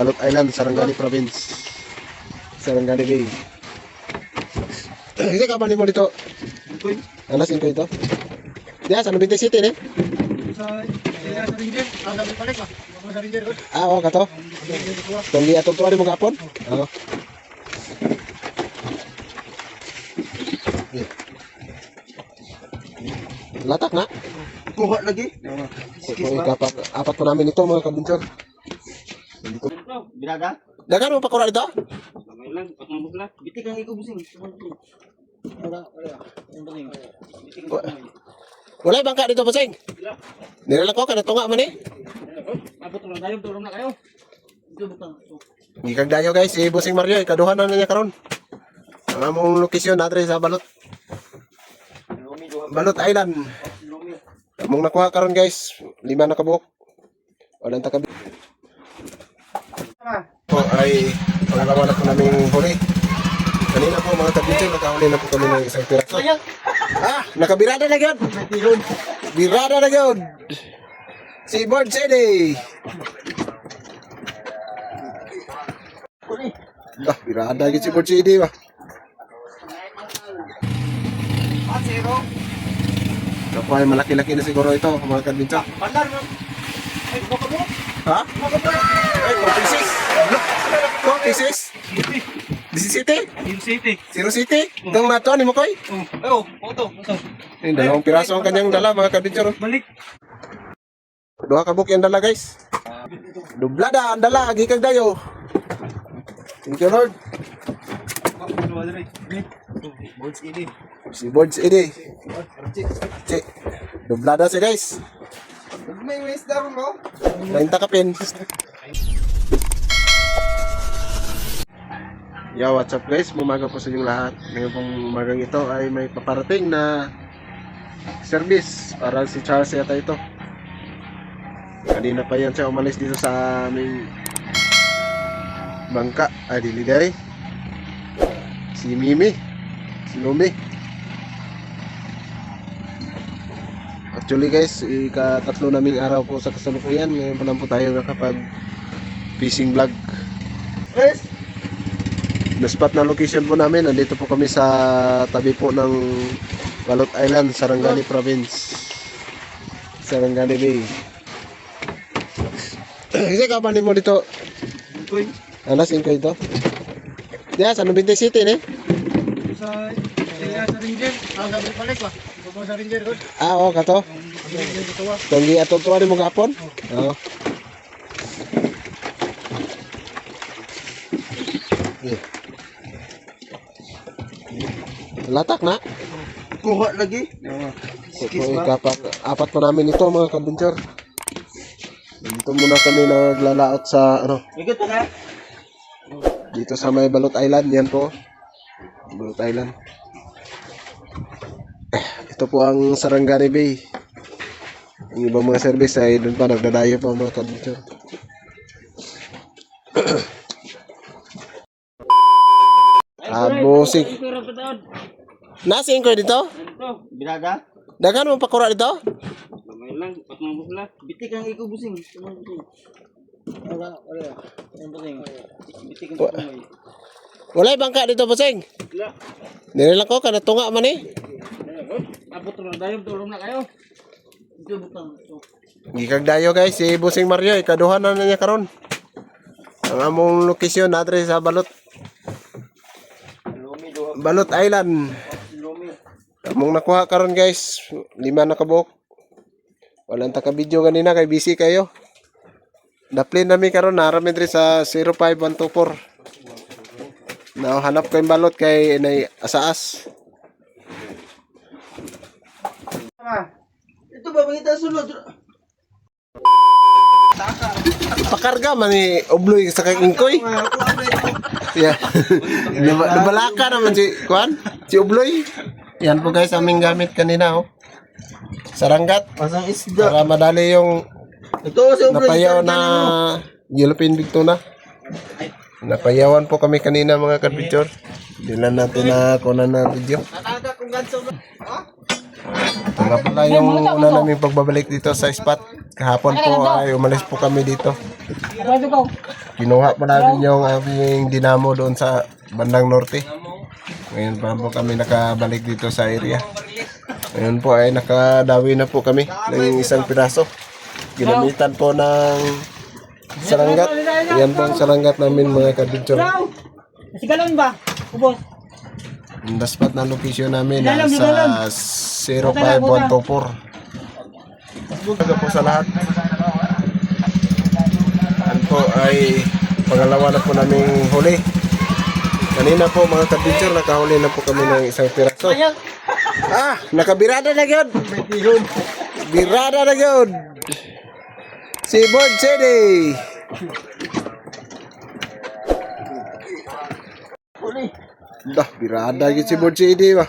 Balot Island, Sarangani Province. Sarangani Bay. Kasi ka mo dito? Ano sin ko ito? Diya, sa Nubinte City, ne? Ah, oo, kato. Tunggi atong tuwa mo gapon? Oo. Latak na. Kuha lagi. Ikapat, apat pa namin ito mga. Biraga. Dagan mo pa kura ito? Kamay lang, patmambos lang. Bitik ang ikubusing. Wala, wala. Baling. Bitik ang. Wala bangka dito pasing. Nilalang ko kana tunga man eh. Abot lang tayo, tulong na kayo. Gikag dayo guys, si Busing Mario, ikaduhan na niya karon. Ang among lokasyon natin sa Balot. Balot Island. Among nakuha karon guys, lima na kabuok. Walang takabi. Po ay pangalawa na po naming huli. Kanina po mga kabinsin, nakahuli na po kami ng isang piraso. Ah, nakabirada na yun. Birada na yun. Si Bird City. Ah, birada yun si Bird City ba? Ito po ay malaki-laki na siguro ito, mga kabinsin. Pandar mo. Mo. Ha? Ay, 46. 46? 17? Hill City. Zero City? Itong nato, ni mo koy? Oh, oh, photo. Yung dalawang piraso ang kanyang dala, mga kabinsin. Balik. Dua ka book yung dala, guys. Dublada ang dala, agi kag dayo. Thank you, Lord. Boards ini. Si Boards Edi. Si, dublada si guys. May waste daw mo. 90 kapin. Yo, what's up guys? Bumaga po sa inyong lahat. Ngayon pong umagang ito ay may paparating na service para si Charles yata ito. Kanina pa yan siya umalis dito sa aming bangka. Ay, diligay. Si Mimi. Si Lumi. Actually guys, ika-tatlo naming araw po sa kasalukuyan. Ngayon pa lang po tayo nakapag fishing vlog. Yes. Na spot na location po namin, nandito po kami sa tabi po ng Balot Island, Sarangani Province. Sarangani Bay. Kasi kapanin mo dito, Uy. alas in ko ito. Diyan, sa Nubinte City, ne? Sa sa Ranger. Ah, gabi balik ba? Sa Ranger ko. Ah, oo, kato. Tunggi ato tuwa mo gapon? Oo. Yeah. Latak na. Kuha lagi. Kung ikapat, apat pa namin ito mga kabinter. Dito muna kami naglalaot sa ano, dito sa may Balot Island, yan po. Balot Island. Eh, Ito po ang Sarangani Bay. Yung ibang mga service ay doon pa nagdadayo pa mga kabinter. Abusik. Pero pa Nasing ko dito? Ito, biraga. Dagan mo pakura dito? Kamay lang, patmambos lang. Bitik ang ikubusing. Tumambusing. Wala, wala. Ang baling. Bitik ang kamay. Wala bangka dito, Boseng. Wala. Nilalang ko, kana tunga man eh. Abot lang tayo, tulong na kayo. Gikag dayo guys, si Busing Mario, ikaduhan na niya karon. Ang among lokasyon natin sa Balot. Balot Island. Among nakuha karon guys, lima na kabuok. Walang taka video kanina kay busy kayo. Daplin nami karon naramin diri sa 05124. Now hanap ko yung balot kay inay asaas. Ito ba, mangita sunod? Pakarga man ni Obloy sa kakingkoy. Yeah. Nab- Nabalaka naman si Kwan, si Ubloy. Yan po guys, aming gamit kanina oh. Saranggat. Pasang isda. Para madali yung Ito si napayaw na Yellowfin Big Tuna. Napayawan po kami kanina mga kadpicture. Dilan natin na kunan na video. Ito nga pala yung una naming pagbabalik dito sa spot. Kahapon po ay umalis po kami dito. Kinuha po namin yung aming dinamo doon sa bandang norte. Ngayon pa po kami nakabalik dito sa area. Ngayon po ay nakadawi na po kami ng isang piraso. Ginamitan po ng saranggat. Yan po ang saranggat namin mga kabidyo. Kasi galon ba? Ubos. Ang spot na location namin nasa 05124. Baga po sa lahat. Yan po ay pangalawa na po naming huli. Kanina po mga kabidyo, nakahuli na po kami ng isang piraso. Ah, nakabirada na yun. Birada na yun. Si Board City. Dah, birada yun si Board City ba?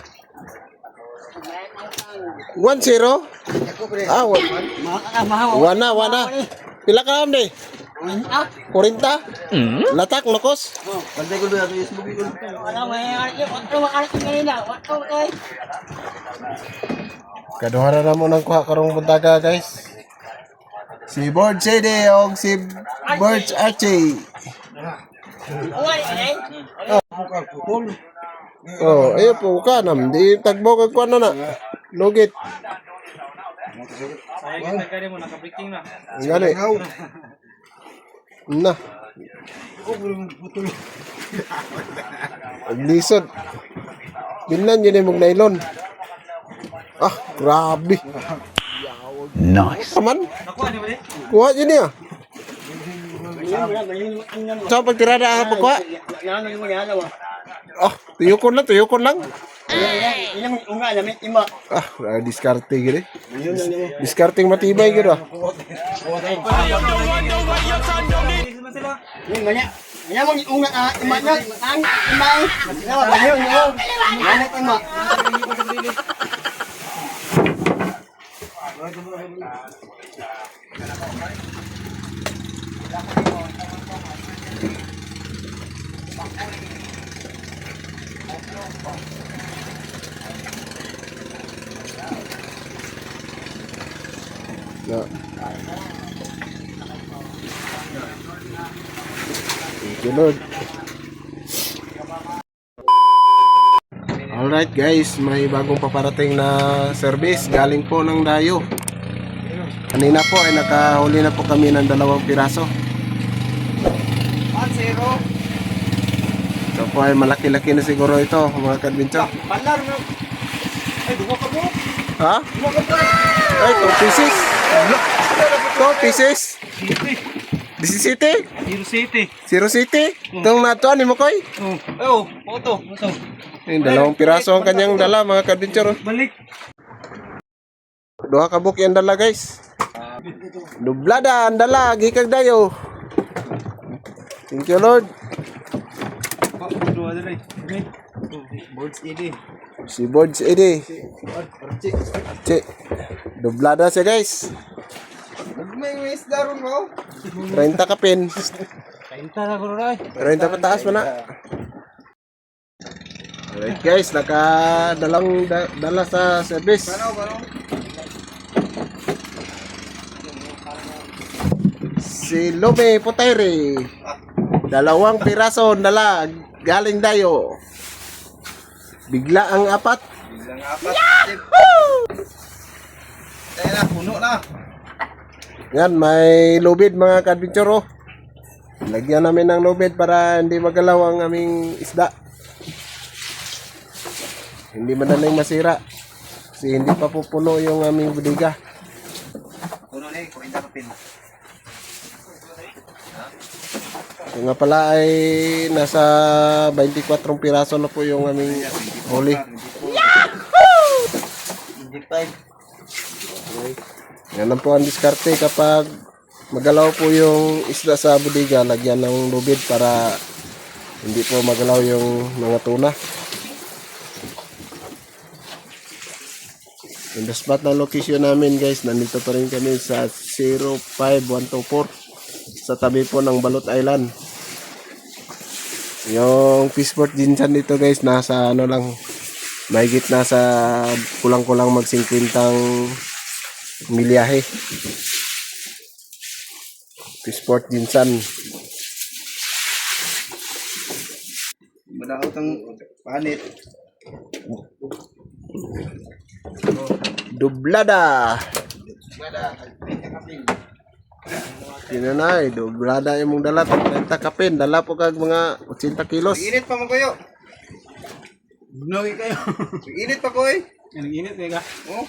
1-0? Ah, wa- wana, wana. Pila ka lang di? 40? Latak, lokos? Pantay ko doon ano makalit ngayon na. Kay. Na na mo ng kuha karong buntaga, guys. Si Board City o si Birch Archie. Oh, ayo po ka nam. Di tagbo kag kuan na na. Lugit. Sayang kita kare mo na. Ang Gani. Na. Aglisod. Binan yun yung nylon. Ah, grabe. Nice. Di. kuha yun niya. Sa pagtirada ang pagkuha. Ano ano? Ah, tuyukon lang, tuyukon lang. Ilang unga namin ima. Ah, ah diskarte gini. Diskarting matibay ah. Yung manya. Kaya mo unga na ima niya. Ang ima. Nawa ba yun. Ano ima? Alright guys, may bagong paparating na service galing po ng Dayo. Kanina po ay nakahuli na po kami ng dalawang piraso. 1-0. So po ay malaki-laki na siguro ito mga kadbincho. Palar no. Ay dugo ka mo. Ha? Ay, 2 pieces. 2 pieces. 17? Zero City. Zero City? Itong natuan ni mo koy? Oh. Oh, photo. Photo. Yung dalawang piraso ang kanyang dala mga kadbincho. Balik. Duha ka yung dala guys. Dublada ang dala, gikag dayo. Thank you Lord. Boards ini. Si Boards Edi. Che. Dublada siya guys. May wis daron mo. 30 ka pin. Kainta na guro ray. 30 pataas mo na. Alright guys, nakadalang da- dala sa service. Si Lome Potere. Dalawang piraso dala galing dayo. Bigla ang apat. Bilang apat. Dahil na, puno na. Yan, may lubid mga kadventuro. Lagyan namin ng lubid para hindi magalaw ang aming isda. Hindi madaling masira. Kasi hindi pa pupuno yung aming budiga. Puno na eh, 40 kapin. Yung nga pala ay nasa 24 piraso na po yung aming huli. 25. Yan lang po ang diskarte kapag magalaw po yung isda sa budiga, lagyan ng lubid para hindi po magalaw yung mga tuna. Yung spot na location namin guys, nandito pa rin kami sa 05124 sa tabi po ng Balot Island. Yung fishport din dyan dito guys, nasa ano lang, mahigit nasa kulang-kulang mag 50 milyahe. Sport Jinsan. Madaot ang panit. Dublada. Sino na eh, dublada yung mong dala. 30 kapin, dala po kag mga 80 kilos. Init pa mo kayo. Bunawi kayo. Init pa ko eh. Yan, init eh ka. Oh.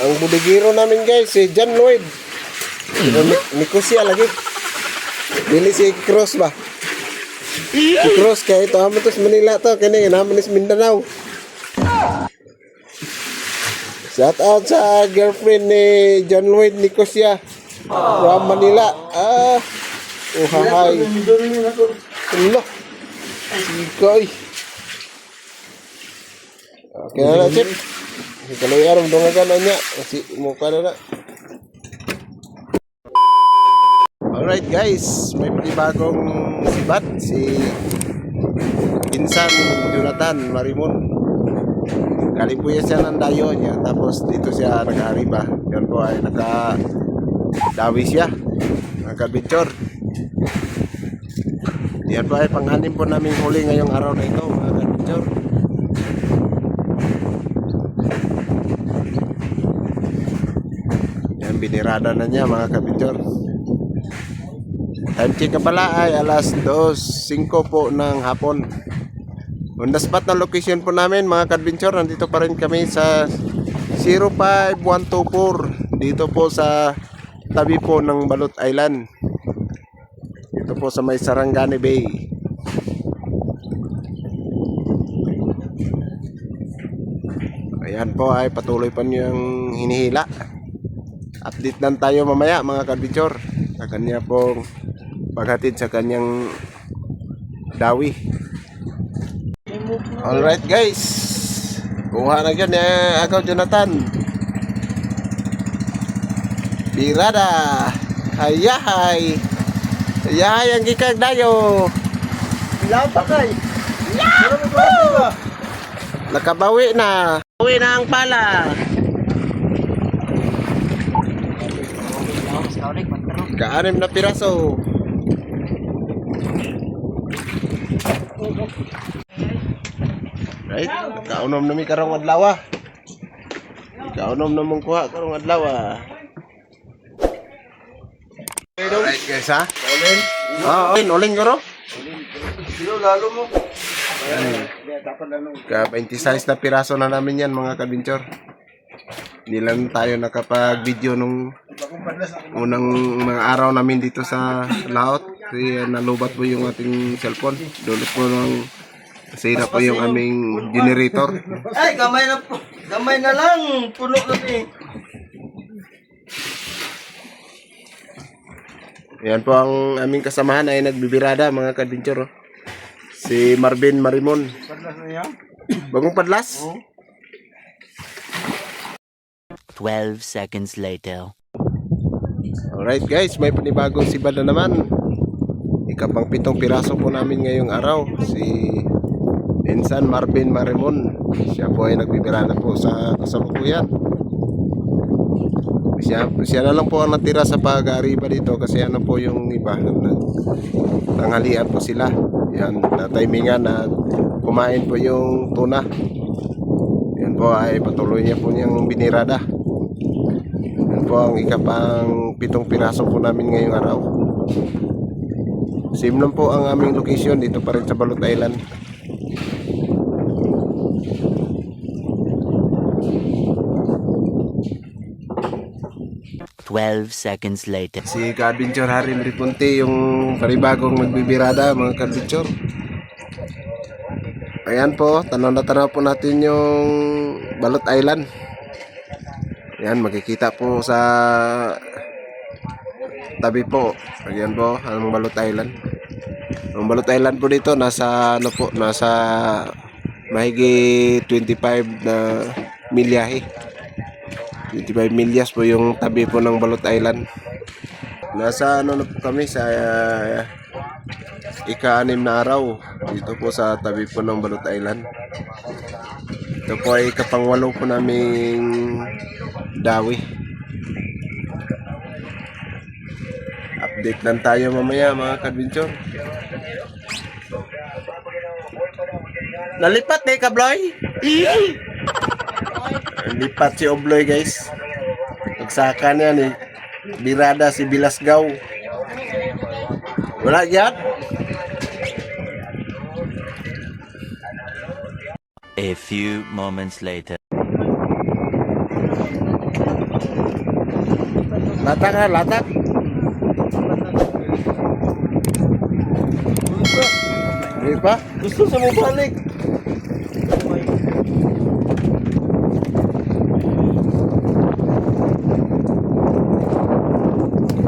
Ang budigiro namin guys, si John Lloyd. Pero ni- Nicosia lagi. Dili si Cross ba? Si Cross kaya ito amo to sa Manila to, kini naman is Mindanao. Shout out sa girlfriend ni John Lloyd Nicosia from Manila. Ah, oh hahay. Hello. Sikoy. Okay na na, Chip. Kalau yaram dong kan nanya masih mau pada na. Alright guys, may panibagong sibat si Insan Jonathan Marimon. Galing po siya ng dayo niya. Tapos dito siya nag-ariba. Yan po ay naka dawi siya. Naka-picture. Yan po ay panghanim po namin huli ngayong araw na ito mga ka-picture. Yan, binirada na niya mga kabidyor. Time check pala ay alas 2.05 po ng hapon. On the spot na location po namin mga kadventure, nandito pa rin kami sa 05124 dito po sa tabi po ng Balot Island. Dito po sa may Sarangani Bay. Ayan po ay patuloy pa niyang hinihila update lang tayo mamaya mga kadventure sa kanya pong paghatid sa kanyang dawi. Alright guys. Kuha na dyan eh, ako Jonathan. Birada hayahay. Hayahay ang gikag dayo. Lapa kay. nakabawi na. Bawi na ang pala. Kaanim na piraso. Right? Kaunom na mi karong adlaw. ah. Kaunom na mong kuha karong adlaw. ah. Right guys ha? Olin. Ah, olin, olin garo. Sino lalo mo? Ka 26 na piraso na namin yan mga kabinchor. Hindi lang tayo nakapag-video nung unang mga araw namin dito sa laot. Kasi nalubat po yung ating cellphone. Dulot po ng nasira po yung aming generator. Ay, gamay na po. Gamay na lang. Puno na eh. Yan po ang aming kasamahan ay nagbibirada mga kadventure. oh. Si Marvin Marimon. Padlas na yan. Bagong padlas? 12 seconds later. Alright guys, may panibagong sibad na naman. Ikapang pitong piraso po namin ngayong araw. Si Insan Marvin Marimon. Siya po ay nagbibirada po sa kasalukuyan. Siya, siya na lang po ang natira sa pag-aariba dito kasi ano po yung iba. Tanghalian po sila. Yan, na timingan na kumain po yung tuna. Yan po ay patuloy niya po niyang binirada. Yan po ang ikapang pitong piraso po namin ngayong araw. Same lang po ang aming location dito pa rin sa Balot Island. Twelve seconds later. Si Kadventure Harry Maripunti yung panibagong magbibirada mga Kadventure. Ayan po, tanaw na tanaw po natin yung Balot Island. Ayan, makikita po sa tabi po. Ayan po, ang Balot Island. Ang Balot Island po dito, nasa, ano po, nasa mahigi 25 na milyahe. 25 milyas po yung tabi po ng Balot Island. Nasa ano na po kami sa uh, ika-anim na araw dito po sa tabi po ng Balot Island. Ito po ay kapangwalo po naming dawi. Update lang tayo mamaya mga kadventure. Nalipat eh, kabloy! Nalipat si Obloy guys. Pagsaka niya ni Birada si Bilasgaw. Wala yan? A few moments later. Latak ha, latak. Pa? Gusto sa mo balik.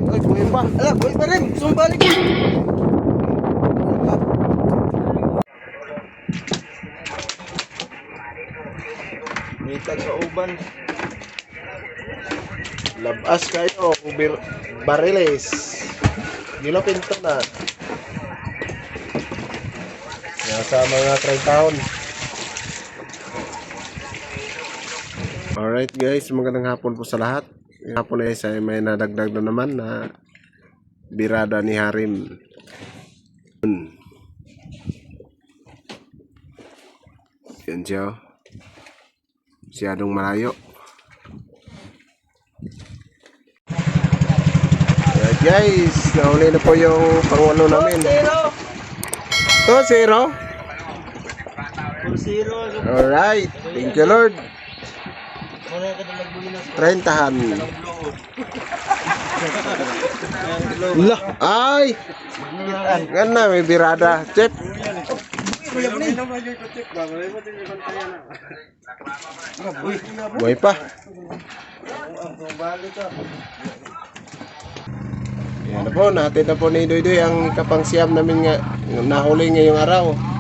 Ay, buhay pa. Ala, boy pa rin. Sumbalik. Mitag sa uban. Labas kayo, bir bariles. Gilapin to na. Nasa mga 30 taon. Alright guys, magandang hapon po sa lahat. Hapon ay ay may nadagdag na naman na birada ni Harim. Yan siya. oh. Siyadong malayo. Alright guys, nahuli na po yung pangwalo namin. Zero. To, zero. Full zero. Alright, thank you Lord. Muna ka na nagbuhinas. Rentahan. Lah, ay! Gan na, may birada. Chip. Buhay pa. Yan na po, natin na po ni Doy Doy ang kapangsiyam namin nga nahuli ngayong araw.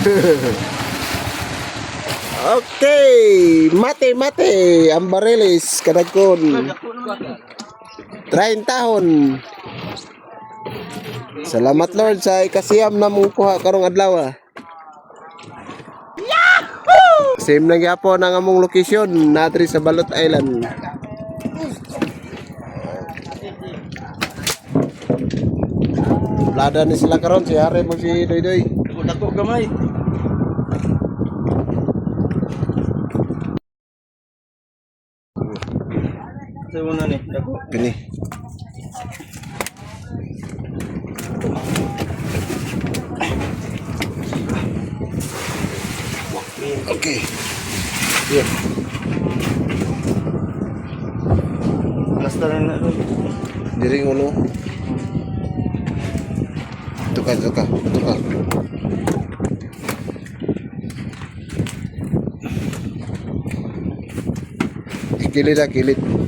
Okay, mate mate, ang barilis kadagkon. 30 tahon. Salamat Lord sa ikasiyam na mong kuha karong adlaw. ah. Same na gyapon ang among location natri sa Balot Island. Plada ni sila karon si Hare mo si Doy Doy. Dako gamay. Sa muna ni, dako. Kini. Okay. Yeah. Basta rin na rin. Diring ulo. Ito ka, ito ka, ito ka. Kilid ah, kilid.